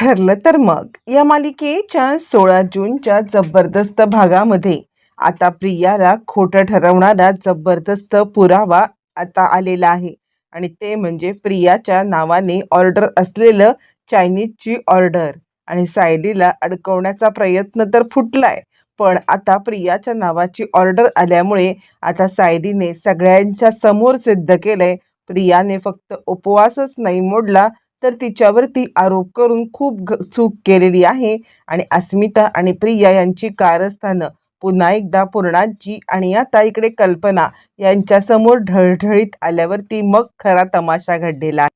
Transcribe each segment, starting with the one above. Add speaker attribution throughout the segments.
Speaker 1: ठरलं तर मग. या मालिकेच्या सोळा जूनच्या जबरदस्त भागामध्ये आता प्रियाला खोटं ठरवणारा जबरदस्त पुरावा आता आलेला आहे. आणि ते म्हणजे प्रियाच्या नावाने ऑर्डर असलेलं चायनीजची ऑर्डर. आणि सायलीला अडकवण्याचा प्रयत्न तर फुटलाय पण आता प्रियाच्या नावाची ऑर्डर आल्यामुळे आता सायलीने सगळ्यांच्या समोर सिद्ध केलंय. प्रियाने फक्त उपवासच नाही मोडला तर तिच्यावरती आरोप करून खूप चूक केलेली आहे. आणि अस्मिता आणि प्रिया यांची कारस्थानं पुन्हा एकदा पूर्णाजी आणि आता इकडे कल्पना यांच्यासमोर ढळढळीत आल्यावरती मग खरा तमाशा घडलेला आहे.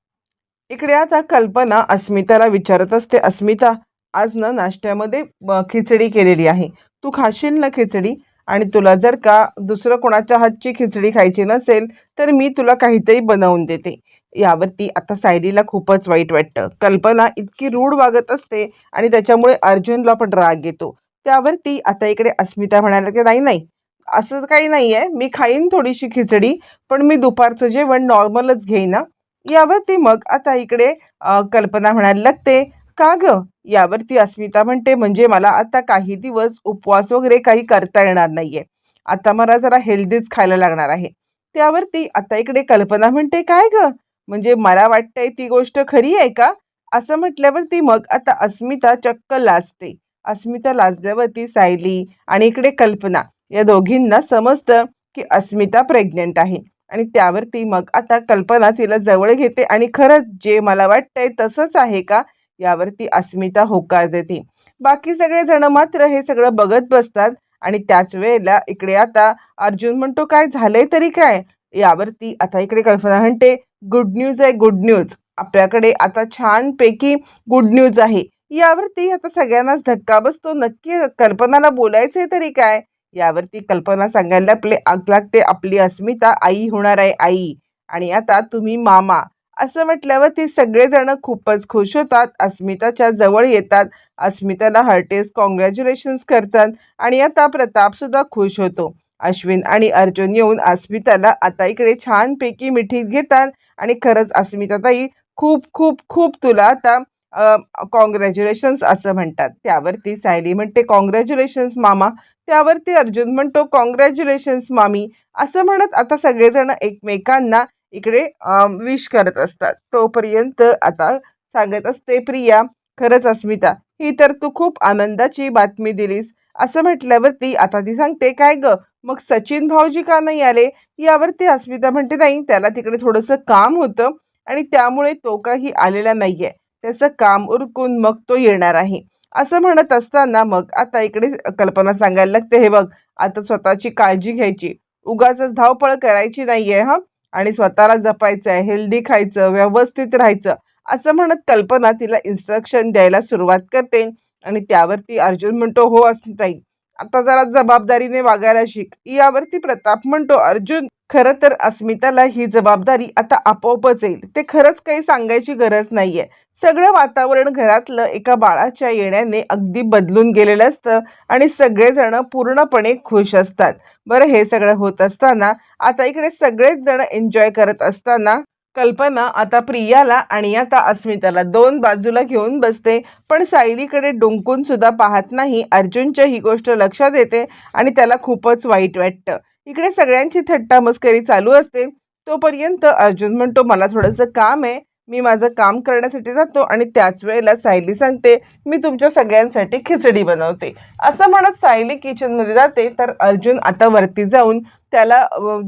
Speaker 1: इकडे आता कल्पना अस्मिताला विचारत असते अस्मिता आज ना नाश्त्यामध्ये खिचडी केलेली आहे. तू खाशील ना खिचडी? आणि तुला जर का दुसरं कोणाच्या हातची खिचडी खायची नसेल तर मी तुला काहीतरी बनवून देते. यावरती आता सायलीला खूपच वाईट वाटतं. कल्पना इतकी रूढ वागत असते आणि त्याच्यामुळे अर्जुनला पण राग येतो. त्यावरती आता इकडे अस्मिता म्हणायला की नाही नाही असं काही नाही आहे मी खाईन थोडीशी खिचडी पण मी दुपारचं जेवण नॉर्मलच घेईन. ना यावरती मग आता इकडे कल्पना म्हणायला लागते का ग? यावरती अस्मिता म्हणते म्हणजे मला आता काही दिवस उपवास वगैरे काही करता येणार नाहीये. आता मला जरा हेल्दीच खायला लागणार आहे. त्यावरती आता इकडे कल्पना म्हणते काय ग? म्हणजे मला वाटतंय ती गोष्ट खरी आहे का? असं म्हटल्यावरती मग आता अस्मिता चक्क लाजते. अस्मिता लाजल्यावरती सायली आणि इकडे कल्पना या दोघींना समजतं की अस्मिता प्रेग्नेंट आहे. आणि त्यावरती मग आता कल्पना तिला जवळ घेते आणि खरंच जे मला वाटतंय तसंच आहे का? यावरती अस्मिता होकार देते. बाकी सगळे जण मात्र हे सगळं बघत बसतात आणि त्याच वेळेला इकडे आता अर्जुन म्हणतो काय झालंय तरी काय? यावरती आता इकडे कल्पना म्हणते गुड न्यूज आहे गुड न्यूज आपल्याकडे आता छानपैकी गुड न्यूज आहे. यावरती आता सगळ्यांनाच धक्का बसतो. नक्की कल्पनाला बोलायचं आहे तरी काय? यावरती कल्पना सांगायला आपले आग लागते. आपली अस्मिता आई होणार आहे आई. आणि आता तुम्ही मामा. असं म्हटल्यावरती सगळेजण खूपच खुश होतात. अस्मिताच्या जवळ येतात. अस्मिताला हर्टेस कॉंग्रॅच्युलेशन्स करतात. आणि आता प्रताप सुद्धा खुश होतो. अश्विन आणि अर्जुन येऊन अस्मिताला आता इकडे छानपैकी मिठीत घेतात. आणि खरंच अस्मिताताई खूप खूप खूप तुला आता कॉंग्रॅच्युलेशन्स असं म्हणतात. त्यावरती सायली म्हणते कॉंग्रॅच्युलेशन्स मामा. त्यावरती अर्जुन म्हणतो कॉंग्रॅच्युलेशन्स मामी. असं म्हणत आता सगळेजण एकमेकांना इकडे विश करत असतात. तोपर्यंत आता सांगत असते प्रिया. खरंच अस्मिता ही तर तू खूप आनंदाची बातमी दिलीस. असं म्हटल्यावरती आता ती सांगते काय ग? मग सचिन भाऊजी का नाही आले? यावरती अस्मिता म्हणते नाही त्याला तिकडे थोडंसं काम होतं आणि त्यामुळे तो काही आलेला नाहीये. त्याचं काम उरकून मग तो येणार आहे. असं म्हणत असताना मग आता इकडे कल्पना सांगायला लागते हे बघ आता स्वतःची काळजी घ्यायची. उगाच धावपळ करायची नाहीये हा? आणि स्वतःला जपायचं आहे हेल्दी खायचं व्यवस्थित राहायचं. असं म्हणत कल्पना तिला इन्स्ट्रक्शन द्यायला सुरुवात करते आणि त्यावरती अर्जुन म्हणतो हो ताई आता जरा जबाबदारीने वागायला शिक. यावरती प्रताप म्हणतो अर्जुन खरं तर अस्मिताला ही जबाबदारी आता आपोआपच येईल. ते खरंच काही सांगायची गरज नाहीये. सगळं वातावरण घरातलं एका बाळाच्या येण्याने अगदी बदलून गेलेलं असतं आणि सगळेजण पूर्णपणे खुश असतात. बरं हे सगळं होत असताना आता इकडे सगळेच जण एन्जॉय करत असताना कल्पना आता प्रियाला आणि आता अस्मिताला. दोन बाजूला घेऊन बसते पण सायलीकडे डुंकून सुद्धा पाहत नाही. अर्जुनच्या ही गोष्ट लक्षात येते आणि त्याला खूपच वाईट वाटतं. इकडे सगळ्यांची थट्टा मस्करी चालू असते. तोपर्यंत अर्जुन म्हणतो मला थोडंसं काम आहे. मी माझं काम करण्यासाठी जातो आणि त्याच वेळेला सायली सांगते मी तुमच्या सगळ्यांसाठी खिचडी बनवते. असं म्हणत सायली किचनमध्ये जाते तर अर्जुन आता वरती जाऊन त्याला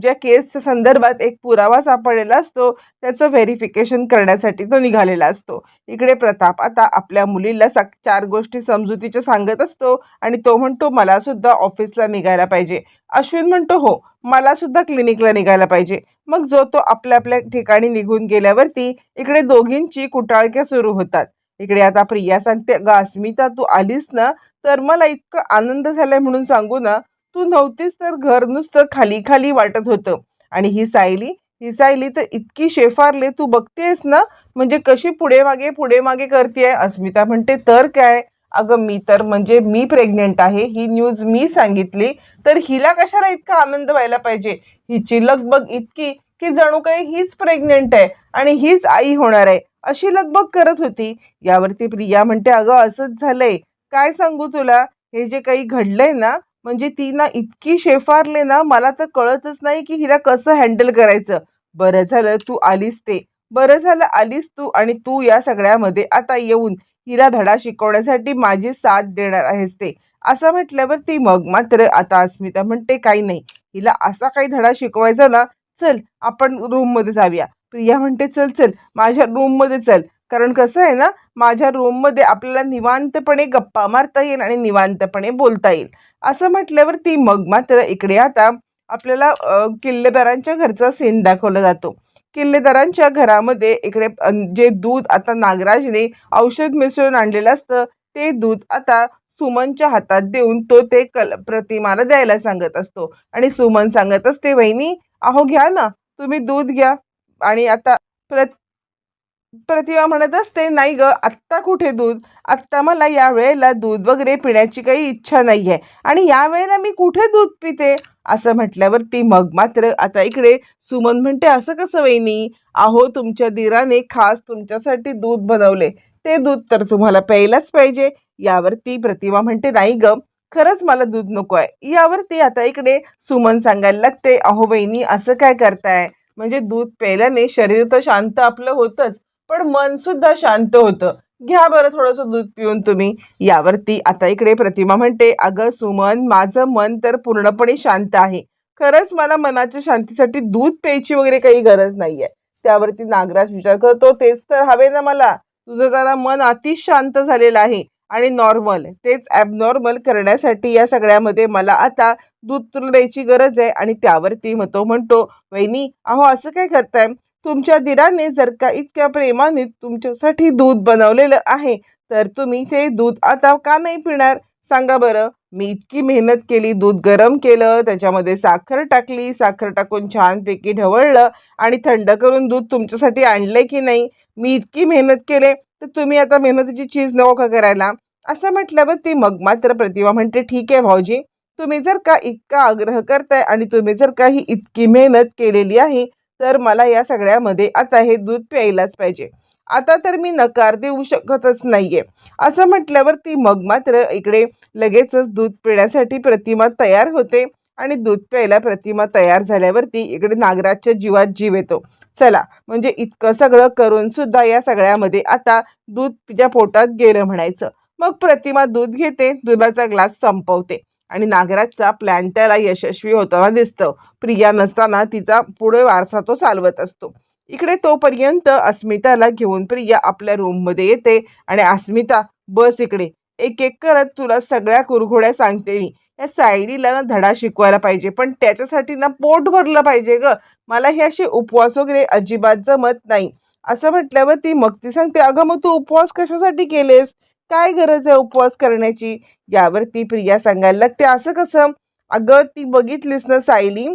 Speaker 1: ज्या केसच्या संदर्भात एक पुरावा सापडलेला असतो त्याचं व्हेरिफिकेशन करण्यासाठी तो निघालेला असतो. इकडे प्रताप आता आपल्या मुलीला सा चार गोष्टी समजुतीच्या सांगत असतो आणि तो म्हणतो मला सुद्धा ऑफिसला निघायला पाहिजे. अश्विन म्हणतो हो मला सुद्धा क्लिनिकला निघायला पाहिजे. मग जो तो आपल्या आपल्या ठिकाणी निघून गेल्यावरती इकडे दोघींची कुटाळक्या सुरू होतात. इकडे आता प्रिया सांगते ग अस्मिता तू आलीस ना तर मला इतकं आनंद झालाय म्हणून सांगू ना तू नव्हतीस तर घर नुसतं खाली खाली वाटत होतं. आणि ही सायली ही सायली तर इतकी शेफारले तू बघतेस ना? म्हणजे कशी पुढे मागे पुढे मागे करते अस्मिता म्हणते तर काय? अगं मी तर म्हणजे मी प्रेग्नेंट आहे. ही न्यूज मी सांगितली. तर हिला कशाला इतका आनंद व्हायला पाहिजे? हिची लगबग इतकी की जणू काही हीच प्रेग्नेंट आहे आणि हीच आई होणार आहे. अशी लगबग करत होती. यावरती प्रिया म्हणते अगं असंच झालंय. काय सांगू तुला? हे जे काही घडलंय ना म्हणजे ती ना इतकी शेफारले ना मला तर कळतच नाही की हिला कसं हँडल करायचं. बरं झालं तू आलीस ते. बरं झालं आलीस तू आणि तू या सगळ्यामध्ये आता येऊन हिला धडा शिकवण्यासाठी माझी साथ देणार आहेस ते. असं म्हटल्यावर ती मग मात्र आता अस्मिता म्हणते काही नाही. हिला असा काही धडा शिकवायचा ना चल आपण रूममध्ये जाऊया. प्रिया म्हणते चल चल. माझ्या रूममध्ये चल. कारण कसं आहे ना माझ्या रूममध्ये आपल्याला निवांतपणे गप्पा मारता येईल आणि निवांतपणे बोलता येईल. असं म्हटल्यावर ती मग मात्र इकडे आता आपल्याला किल्लेदारांच्या घरचा सीन दाखवला जातो. किल्लेदारांच्या घरामध्ये इकडे जे दूध आता नागराजने औषध मिसळून आणलेलं असतं ते दूध आता सुमनच्या हातात देऊन तो ते कल प्रतिमाला द्यायला सांगत असतो. आणि सुमन सांगत असते वहिनी अहो घ्या ना तुम्ही दूध घ्या आणि आता प्रत प्रतिमा म्हणत असते नाही ग आत्ता कुठे दूध? आत्ता मला या वेळेला दूध वगैरे पिण्याची काही इच्छा नाही आहे आणि या वेळेला मी कुठे दूध पिते? असं म्हटल्यावर ती मग मात्र आता इकडे सुमन म्हणते असं कसं वहिनी? अहो तुमच्या दिराने खास तुमच्यासाठी दूध बनवले. ते दूध तर तुम्हाला प्यायलाच पाहिजे. यावरती प्रतिमा म्हणते नाही ग खरंच मला दूध नको आहे यावरती आता इकडे सुमन सांगायला लागते अहो वहिनी असं काय करताय? म्हणजे दूध प्यायल्याने शरीर तर शांत आपलं होतंच. पण मन सुद्धा शांत होतं. घ्या बरं थोडंसं दूध पिऊन तुम्ही. यावरती आता इकडे प्रतिमा म्हणते अगं सुमन माझं मन तर पूर्णपणे शांत आहे. खरंच मला मनाच्या शांतीसाठी दूध प्यायची वगैरे काही गरज नाहीये. त्यावरती नागराज विचार करतो तेच तर हवे ना मला. तुझं जरा मन अतिश शांत झालेलं आहे आणि नॉर्मल. तेच ॲबनॉर्मल करण्यासाठी या सगळ्यामध्ये मला आता दूध तुला द्यायची गरज आहे. आणि त्यावरती मग तो म्हणतो वहिनी अहो असं काय करताय? तुमच्या दिराने जर का इतक्या प्रेमाने तुमच्यासाठी दूध बनवलेलं आहे तर तुम्ही ते दूध आता का नाही पिणार? सांगा बरं. मी इतकी मेहनत केली दूध गरम केलं त्याच्यामध्ये साखर टाकली साखर टाकून छानपैकी ढवळलं आणि थंड करून दूध तुमच्यासाठी आणलंय की नाही? मी इतकी मेहनत केले तर तुम्ही आता मेहनतीची चीज नको का करायला? असं म्हटल्यावर ती मग मात्र प्रतिभा म्हणते ठीक आहे भाऊजी. तुम्ही जर का इतका आग्रह करताय आणि तुम्ही जर का ही इतकी मेहनत केलेली आहे तर मला या सगळ्यामध्ये आता हे दूध प्यायलाच पाहिजे. आता तर मी नकार देऊ शकतच नाहीये. असं म्हटल्यावर ती मग मात्र इकडे लगेचच दूध पिण्यासाठी प्रतिमा तयार होते आणि दूध प्यायला प्रतिमा तयार झाल्यावरती इकडे नागराजच्या जीवात जीव येतो. चला म्हणजे इतकं सगळं करून सुद्धा या सगळ्यामध्ये आता दूध तिच्या पोटात गेलं म्हणायचं. मग प्रतिमा दूध घेते दुधाचा ग्लास संपवते. आणि नागराजचा प्लॅन त्याला यशस्वी होताना दिसतं. प्रिया नसताना तिचा पुढे वारसा तो चालवत असतो. इकडे तोपर्यंत अस्मिताला घेऊन प्रिया आपल्या रूममध्ये येते आणि अस्मिता बस इकडे. एक एक करत तुला सगळ्या कुरघोड्या सांगते मी. या सायलीला ना धडा शिकवायला पाहिजे पण त्याच्यासाठी ना पोट भरलं पाहिजे ग. मला हे असे उपवास वगैरे अजिबात जमत नाही. असं म्हटल्यावर ती मग ती सांगते अगं मग तू उपवास कशासाठी केलेस? काय गरज आहे उपवास करण्याची? यावर ती प्रिया सांगायला लागते. असं कसं? अगं ती बघितलीस ना सायली?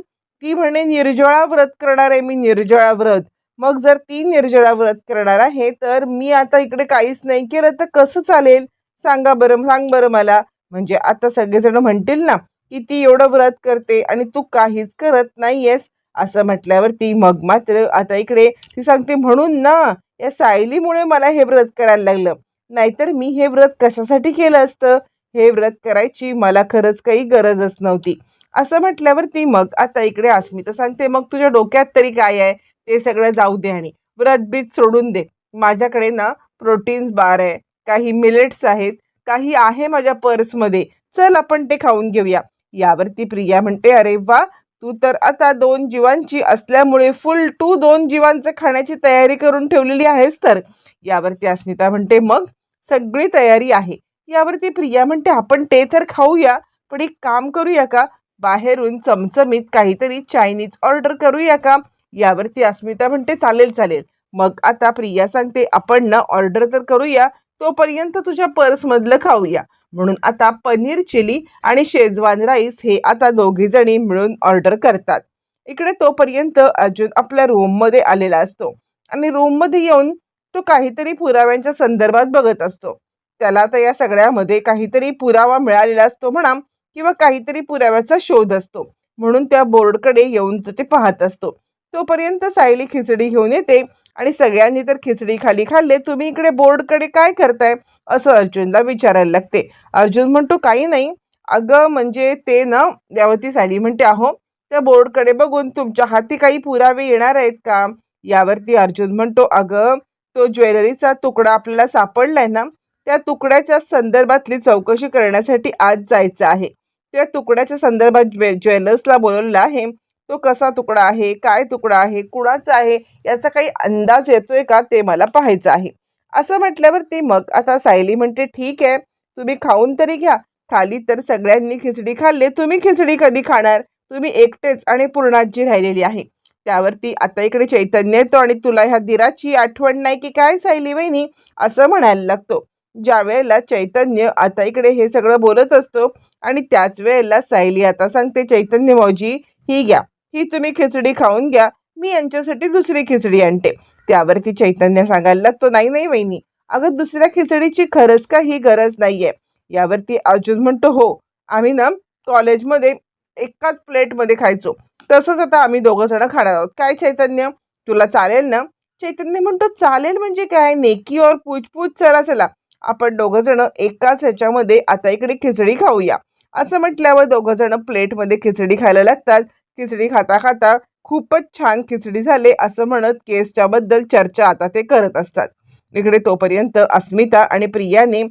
Speaker 1: ती म्हणे निर्जळा व्रत करणार आहे मी निर्जळा व्रत. मग जर ती निर्जळा व्रत करणार आहे तर मी आता इकडे काहीच नाही केलं. तर कसं चालेल? सांगा बरं सांग बरं मला. म्हणजे आता सगळेजण म्हणतील ना की ती एवढं व्रत करते आणि तू काहीच करत नाहीयेस. असं म्हटल्यावर ती मग मात्र आता इकडे ती सांगते म्हणून ना या सायलीमुळे मला हे व्रत करायला लागलं. नाहीतर मी हे व्रत कशासाठी केलं असतं? हे व्रत करायची मला खरंच काही गरजच नव्हती. असं म्हटल्यावर ती मग आता इकडे अस्मिता सांगते मग तुझ्या डोक्यात तरी काय आहे? ते सगळं जाऊ दे आणि व्रत बीत सोडून दे. माझ्याकडे ना प्रोटीन्स बार आहे काही मिलेट्स आहेत काही आहे माझ्या पर्समध्ये. चल आपण ते खाऊन घेऊया. यावरती प्रिया म्हणते अरे वा! तू तर आता दोन जीवांची असल्यामुळे फुल टू दोन जीवांचं खाण्याची तयारी करून ठेवलेली आहेस तर. यावरती अस्मिता म्हणते मग? सगळी तयारी आहे. यावरती प्रिया म्हणते आपण ते तर खाऊया पण एक काम करूया का? बाहेरून चमचमीत काहीतरी चायनीज ऑर्डर करूया का? यावरती अस्मिता म्हणते चालेल चालेल. मग आता प्रिया सांगते आपण ना ऑर्डर तर करूया तोपर्यंत तुझ्या पर्समधलं खाऊया. म्हणून आता पनीर चिली आणि शेजवान राईस हे आता दोघीजणी मिळून ऑर्डर करतात. इकडे तोपर्यंत अर्जुन आपल्या रूममध्ये आलेला असतो. आणि रूममध्ये येऊन तो काहीतरी पुराव्यांच्या संदर्भात बघत असतो. त्याला तर या सगळ्यामध्ये काहीतरी पुरावा मिळालेला असतो म्हणा किंवा काहीतरी पुराव्याचा शोध असतो. म्हणून त्या बोर्डकडे येऊन तो ते पाहत असतो. तोपर्यंत सायली खिचडी घेऊन येते आणि सगळ्यांनी तर खिचडी खाली खाल्ले तुम्ही इकडे बोर्डकडे काय करताय? असं अर्जुनला विचारायला लागते. अर्जुन म्हणतो काही नाही. अगं म्हणजे ते ना यावरती सायली म्हणते अहो त्या बोर्डकडे बघून तुमच्या हाती काही पुरावे येणार आहेत का? यावरती अर्जुन म्हणतो अगं तो ज्वेलरीचा तुकडा आपल्याला सापडलाय ना त्या तुकड्याच्या संदर्भातली चौकशी करण्यासाठी आज जायचं आहे. त्या तुकड्याच्या संदर्भात ज्वे ज्वेलर्सला बोलवलं आहे तो कसा तुकडा आहे काय तुकडा आहे कुणाचा आहे याचा काही अंदाज येतोय का ते मला पाहायचं आहे. असं म्हटल्यावरती मग आता सायली म्हणते ठीक आहे तुम्ही खाऊन तरी घ्या. खाली तर सगळ्यांनी खिचडी खाल्ले. तुम्ही खिचडी कधी खाणार? तुम्ही एकटेच आणि पूर्णाजी राहिलेली आहे. त्यावरती आता इकडे चैतन्य येतो आणि तुला ह्या दिराची आठवण नाही की काय सायली वहिनी? असं म्हणायला लागतो. ज्या वेळेला चैतन्य आता इकडे हे सगळं बोलत असतो आणि त्याच वेळेला सायली आता सांगते चैतन्य मौजी ही घ्या. ही तुम्ही खिचडी खाऊन घ्या. मी यांच्यासाठी दुसरी खिचडी आणते. त्यावरती चैतन्य सांगायला लागतो नाही नाही वहिनी. अगं दुसऱ्या खिचडीची खरंच का ही गरज आहे यावरती अर्जुन म्हणतो हो. आम्ही ना कॉलेजमध्ये एकाच प्लेटमध्ये खायचो. तसंच आता आम्ही दोघं जण खाणार आहोत. काय चैतन्य? तुला चालेल ना? चैतन्य म्हणतो चालेल म्हणजे काय? नेकी और पूछपूछ चला चला. आपण दोघं जण एकाच ह्याच्यामध्ये आता इकडे खिचडी खाऊया. असं म्हटल्यावर दोघं जण प्लेटमध्ये खिचडी खायला लागतात. खिचडी खाता खाता खूपच छान खिचडी झाले असं म्हणत केसच्या बद्दल चर्चा आता ते करत असतात. इकडे तोपर्यंत अस्मिता आणि प्रियाने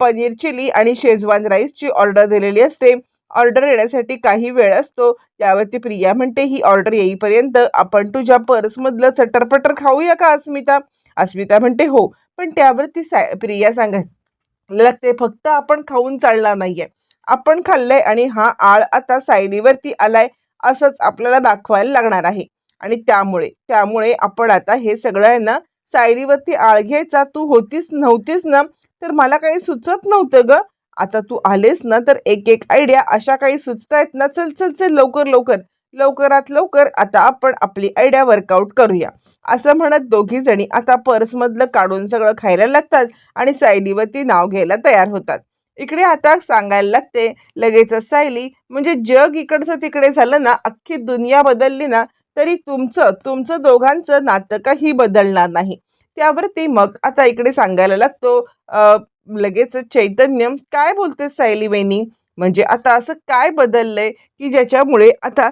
Speaker 1: पनीर चिली आणि शेजवान राईसची ऑर्डर दिलेली असते. ऑर्डर येण्यासाठी काही वेळ असतो. त्यावरती प्रिया म्हणते ही ऑर्डर येईपर्यंत आपण तुझ्या पर्समधलं चटरपटर खाऊया का अस्मिता? अस्मिता म्हणते हो. पण त्यावरती सा प्रिया सांगायला लागते फक्त आपण खाऊन चालणार नाहीये. आपण खाल्लंय आणि हा आळ आता सायलीवरती आलाय असंच आपल्याला दाखवायला लागणार आहे. आणि त्यामुळे त्यामुळे आपण आता हे सगळं आहे ना सायलीवरती आळ घ्यायचा तू होतीस नव्हतीस ना? तर मला काही सुचत नव्हतं ग. आता तू आलेस ना तर एक एक आयडिया अशा काही सुचतायत ना चल चल चल लवकर लवकर. लवकरात लवकर आता आपण आपली आयडिया वर्कआउट करूया. असं म्हणत दोघी जणी आता पर्समधलं काढून सगळं खायला लागतात आणि सायलीवरती नाव घ्यायला तयार होतात. इकडे आता सांगायला लागते लगेचच सायली म्हणजे जग इकडचं तिकडे झालं ना अख्खी दुनिया बदलली ना तरी तुमचं तुमचं दोघांचं नातं काही बदलणार नाही. त्यावरती मग आता इकडे सांगायला लागतो लगेच चैतन्य काय बोलते सायली वहिनी म्हणजे आता असं काय बदललंय की ज्याच्यामुळे आता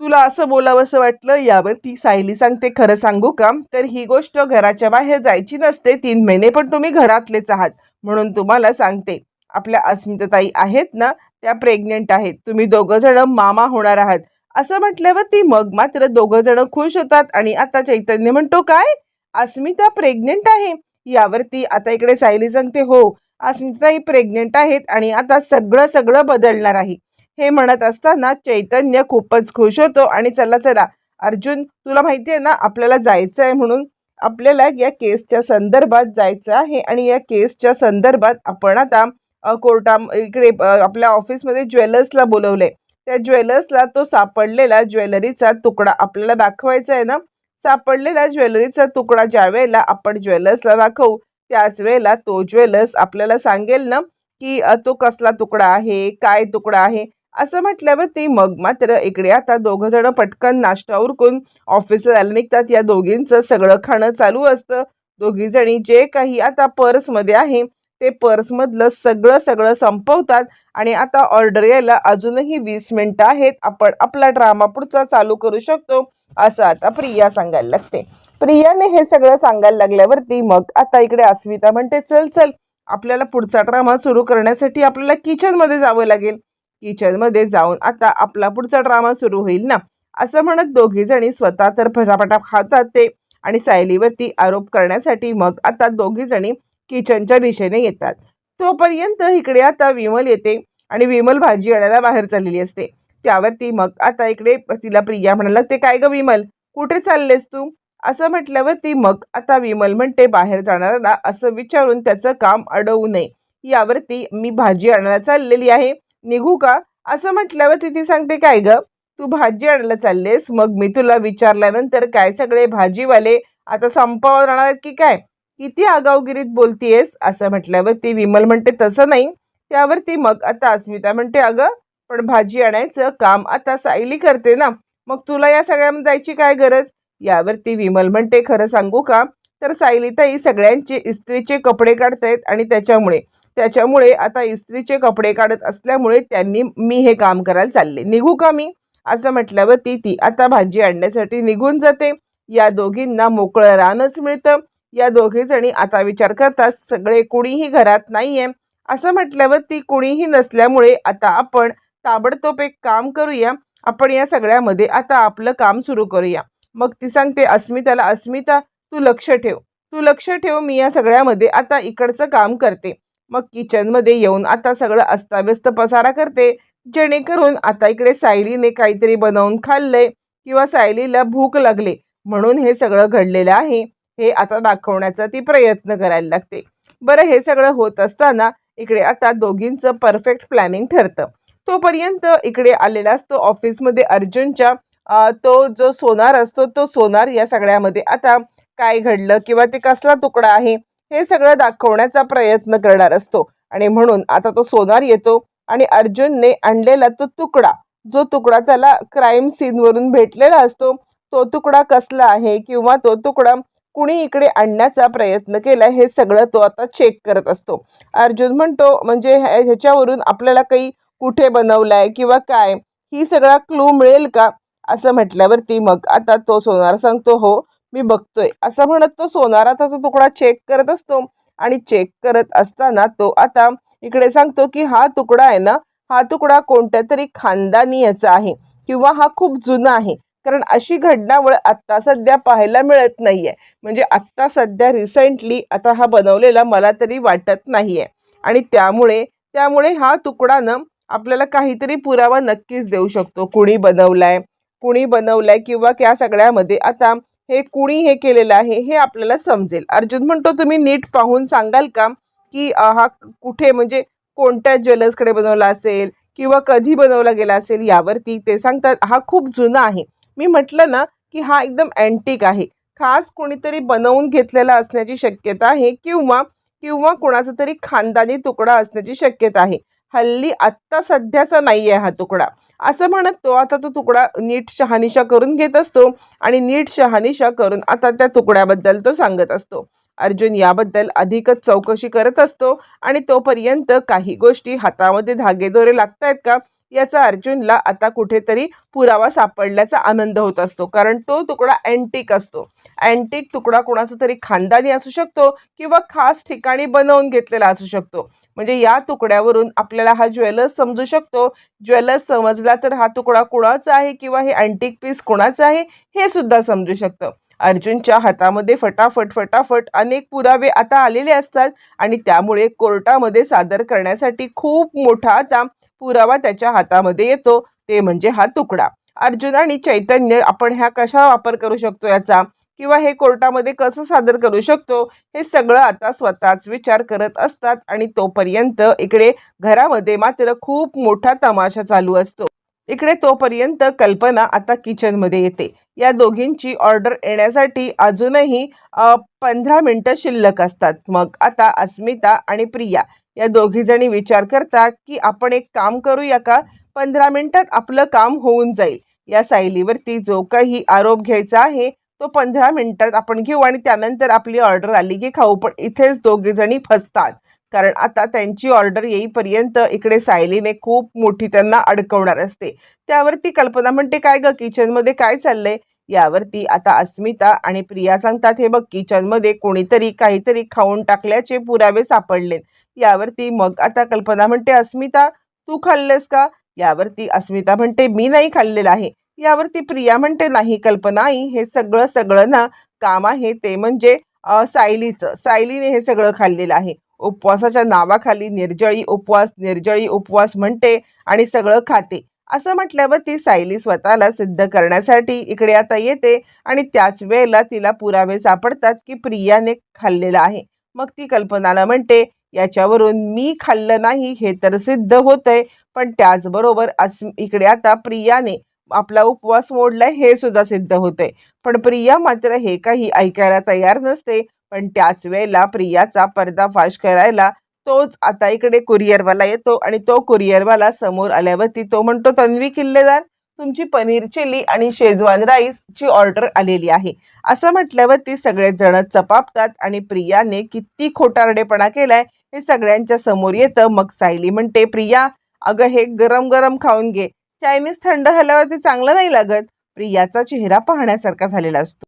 Speaker 1: तुला असं बोलावंसं वाटलं? यावर ती सायली सांगते खरं सांगू का? तर ही गोष्ट घराच्या बाहेर जायची नसते. तीन महिने पण तुम्ही घरातलेच आहात. म्हणून तुम्हाला सांगते आपल्या अस्मिताताई आहेत ना त्या प्रेग्नेंट आहेत. तुम्ही दोघं जण मामा होणार आहात. असं म्हटल्यावर ती मग मात्र दोघं जण खुश होतात आणि आता चैतन्य म्हणतो काय? अस्मिता प्रेग्नेंट आहे. यावरती आता इकडे सायली सांगते हो अस्मिताताई प्रेग्नेंट आहेत आणि आता सगळं सगळं बदलणार आहे. हे म्हणत असताना चैतन्य खूपच खुश होतो आणि चला चला अर्जुन तुला माहिती आहे ना आपल्याला जायचं आहे म्हणून आपल्याला या केसच्या संदर्भात जायचं आहे आणि या केसच्या संदर्भात आपण आता कोर्टा इकडे आपल्या ऑफिसमध्ये ज्वेलर्सला बोलवलंय. त्या ज्वेलर्सला तो सापडलेला ज्वेलरीचा तुकडा आपल्याला दाखवायचा आहे ना सापडलेला ज्वेलरीचा तुकडा ज्या वेळेला आपण ज्वेलर्सला दाखवू त्याच वेळेला तो ज्वेलर्स आपल्याला सांगेल ना की तो कसला तुकडा आहे? काय तुकडा आहे? असं म्हटल्यावरती मग मात्र इकडे आता दोघं जण पटकन नाश्ता उरकून ऑफिसला जायला निघतात. या दोघींचं सगळं खाणं चालू असतं. दोघी जणी जे काही आता पर्समध्ये आहे ते पर्समधलं सगळं सगळं संपवतात. आणि आता ऑर्डर यायला अजूनही वीस मिनिटं आहेत. आपण आपला ड्रामा पुढचा चालू करू शकतो. असं आता प्रिया सांगायला लागते. प्रियाने हे सगळं सांगायला लागल्यावरती मग आता इकडे अस्मिता म्हणते चल चल. आपल्याला पुढचा ड्रामा सुरू करण्यासाठी आपल्याला किचनमध्ये जावं लागेल. किचनमध्ये जाऊन आता आपला पुढचा ड्रामा सुरू होईल ना? असं म्हणत दोघी जणी स्वतः तर फटाफटा खातात ते आणि सायलीवरती आरोप करण्यासाठी मग आता दोघी जणी किचनच्या दिशेने येतात. तोपर्यंत इकडे आता विमल येते आणि विमल भाजी आणायला बाहेर चाललेली असते. त्यावरती मग आता इकडे तिला प्रिया म्हणायला लागते काय ग विमल कुठे चाललेस तू? असं म्हटल्यावरती मग आता विमल म्हणते बाहेर जाणाऱ्याला असं विचारून त्याचं काम अडवू नये. यावरती मी भाजी आणायला चाललेली आहे. निघू का? असं म्हटल्यावरती ती सांगते काय ग तू भाजी आणायला चाललेस? मग मी तुला विचारल्यानंतर काय सगळे भाजीवाले आता संपावर राहणार आहेत की काय? किती आगावगिरीत बोलतीयेस असं म्हटल्यावर ती विमल म्हणते तसं नाही. त्यावरती मग आता अस्मिता म्हणते अगं पण भाजी आणायचं काम आता सायली करते ना मग तुला या सगळ्यामध्ये जायची काय गरज? यावरती विमल म्हणते खरं सांगू का? तर सायलीताई सगळ्यांचे इस्त्रीचे कपडे काढतायत आणि त्याच्यामुळे त्याच्यामुळे आता इस्त्रीचे कपडे काढत असल्यामुळे त्यांनी मी हे काम करायला चालले. निघू का मी? असं म्हटल्यावरती ती आता भाजी आणण्यासाठी निघून जाते. या दोघींना मोकळं रानच मिळतं. या दोघेजणी आता विचार करतात सगळे कुणीही घरात नाहीये. असं म्हटल्यावर ती कुणीही नसल्यामुळे आता आपण ताबडतोब एक काम करूया. आपण या सगळ्यामध्ये आता आपलं काम सुरू करूया. मग ती सांगते अस्मिताला अस्मिता तू लक्ष ठेव. तू लक्ष ठेव मी या सगळ्यामध्ये आता इकडचं काम करते. मग किचनमध्ये येऊन आता सगळं अस्ताव्यस्त पसारा करते. जेणेकरून आता इकडे सायलीने काहीतरी बनवून खाल्लंय किंवा सायलीला भूक लागले म्हणून हे सगळं घडलेलं आहे. हे आता दाखवण्याचा ती प्रयत्न करायला लागते. बरं हे सगळं होत असताना इकडे आता दोघींचं परफेक्ट प्लॅनिंग ठरतं. तोपर्यंत इकडे आलेला असतो ऑफिसमध्ये अर्जुनच्या. तो जो सोनार असतो तो सोनार या सगळ्यामध्ये आता काय घडलं किंवा ते कसला तुकडा आहे हे सगळं दाखवण्याचा प्रयत्न करणार असतो. आणि म्हणून आता तो सोनार येतो आणि अर्जुनने आणलेला तो तुकडा जो तुकडा त्याला क्राईम सीनवरून भेटलेला असतो तो तुकडा कसला आहे किंवा तो तुकडा कुणी इकडे आणण्याचा प्रयत्न केला हे सगळं तो आता चेक करत असतो. अर्जुन म्हणतो म्हणजे ह्याच्यावरून आपल्याला काही कुठे बनवलाय किंवा काय? ही सगळा क्लू मिळेल का? असं म्हटल्यावरती मग आता तो सोनार सांगतो हो मी बघतोय. असं म्हणत तो सोनाराचा तो तुकडा चेक करत असतो आणि चेक करत असताना तो आता इकडे सांगतो की हा तुकडा आहे ना हा तुकडा कोणत्या तरी खानदानी याचा आहे किंवा हा खूप जुना आहे. कारण अशी घडणावळ आत्ता सध्या पाहायला मिळत नाही आहे म्हणजे आत्ता सध्या रिसेंटली आता हा बनवलेला मला तरी वाटत नाही आहे आणि त्यामुळे त्यामुळे हा तुकडा ना आपल्याला काहीतरी पुरावा नक्कीच देऊ शकतो. कुणी बनवलाय कुणी बनवलाय किंवा त्या सगळ्यामध्ये आता हे कुणी हे केलेलं आहे हे आपल्याला समजेल. अर्जुन म्हणतो तुम्ही नीट पाहून सांगाल का की हा कुठे म्हणजे कोणत्या ज्वेलर्सकडे बनवला असेल किंवा कधी बनवला गेला असेल यावरती ते सांगतात. हा खूप जुना आहे. मी म्हटलं ना की हा एकदम अँटिक आहे. खास कोणीतरी बनवून घेतलेला असण्याची शक्यता आहे किंवा किंवा कोणाचा तरी खानदानी तुकडा असण्याची शक्यता आहे. हल्ली आत्ता सध्याचा नाही आहे हा तुकडा. असं म्हणत तो आता तो तुकडा नीट शहानिशा करून घेत असतो आणि नीट शहानिशा करून आता त्या तुकड्याबद्दल तो सांगत असतो. अर्जुन याबद्दल अधिकच चौकशी करत असतो आणि तोपर्यंत काही गोष्टी हातामध्ये धागेदोरे लागतायत का? याचा अर्जुनला आता कुठेतरी पुरावा सापडल्याचा आनंद होत असतो. कारण तो तुकडा अँटिक असतो. अँटिक तुकडा कोणाचा तरी खानदानी असू शकतो किंवा खास ठिकाणी बनवून घेतलेला असू शकतो. म्हणजे या तुकड्यावरून आपल्याला हा ज्वेलर्स समजू शकतो. ज्वेलर्स समजला तर हा तुकडा कुणाचा आहे किंवा हे अँटिक पीस कुणाचं आहे हे सुद्धा समजू शकतं. अर्जुनच्या हातामध्ये फटाफट फटाफट अनेक पुरावे आता आलेले असतात आणि त्यामुळे कोर्टामध्ये सादर करण्यासाठी खूप मोठा आता पुरावा त्याच्या हातामध्ये येतो. ते म्हणजे हा तुकडा. अर्जुन आणि चैतन्य आपण ह्या कशा वापर करू शकतो याचा? किंवा हे कोर्टामध्ये कसं सादर करू शकतो? हे सगळं आता स्वतःच विचार करत असतात आणि तोपर्यंत इकडे घरामध्ये मात्र खूप मोठा तमाशा चालू असतो. इकडे तोपर्यंत कल्पना आता किचनमध्ये येते. या दोघींची ऑर्डर येण्यासाठी अजूनही पंधरा मिनटं शिल्लक असतात. मग आता अस्मिता आणि प्रिया या दोघी जणी विचार करतात की आपण एक काम करूया का? पंधरा मिनिटात आपलं काम होऊन जाईल. या सायलीवरती जो काही आरोप घ्यायचा आहे तो पंधरा मिनिटात आपण घेऊ आणि त्यानंतर आपली ऑर्डर आली की खाऊ. पण इथेच दोघीजणी फसतात. कारण आता त्यांची ऑर्डर येईपर्यंत इकडे सायलीने खूप मोठी त्यांना अडकवणार असते. त्यावरती कल्पना म्हणते काय ग किचनमध्ये काय चाललंय? यावरती आता अस्मिता आणि प्रिया सांगतात हे बघ किचनमध्ये कोणीतरी काहीतरी खाऊन टाकल्याचे पुरावे सापडले यावरती मग आता कल्पना म्हणते अस्मिता तू खाल्लेस का? यावरती अस्मिता म्हणते मी नाही खाल्लेलं आहे. यावरती प्रिया म्हणते नाही कल्पना आई हे सगळं सगळं ना काम आहे ते म्हणजे सायलीचं. सायलीने हे सगळं खाल्लेलं आहे. उपवासाच्या नावाखाली निर्जळी उपवास निर्जळी उपवास म्हणते आणि सगळं खाते. असं म्हटल्यावर ती सायली स्वतःला सिद्ध करण्यासाठी इकडे आता येते आणि त्याच वेळेला तिला पुरावे सापडतात की प्रियाने खाल्लेलं आहे. मग ती कल्पनाला म्हणते याच्यावरून मी खाल्लं नाही हे तर सिद्ध होतंय पण त्याचबरोबर अस इकडे आता प्रियाने आपला उपवास मोडलाय हे सुद्धा सिद्ध होतंय. पण प्रिया मात्र हे काही ऐकायला तयार नसते. पण त्याच वेळेला प्रियाचा पर्दाफाश करायला तोच आता इकडे कुरिअरवाला येतो आणि तो कुरिअरवाला समोर आल्यावरती तो म्हणतो तन्वी किल्लेदार तुमची पनीर चिली आणि शेजवान राईसची ऑर्डर आलेली आहे. असं म्हटल्यावरती सगळेच जण चपापतात आणि प्रियाने किती खोटारडेपणा केलाय हे सगळ्यांच्या समोर येतं. मग सायली म्हणते प्रिया अगं हे गरम गरम खाऊन घे. चायनीज थंड झाल्यावरती चांगलं नाही लागत. प्रियाचा चेहरा पाहण्यासारखा झालेला असतो.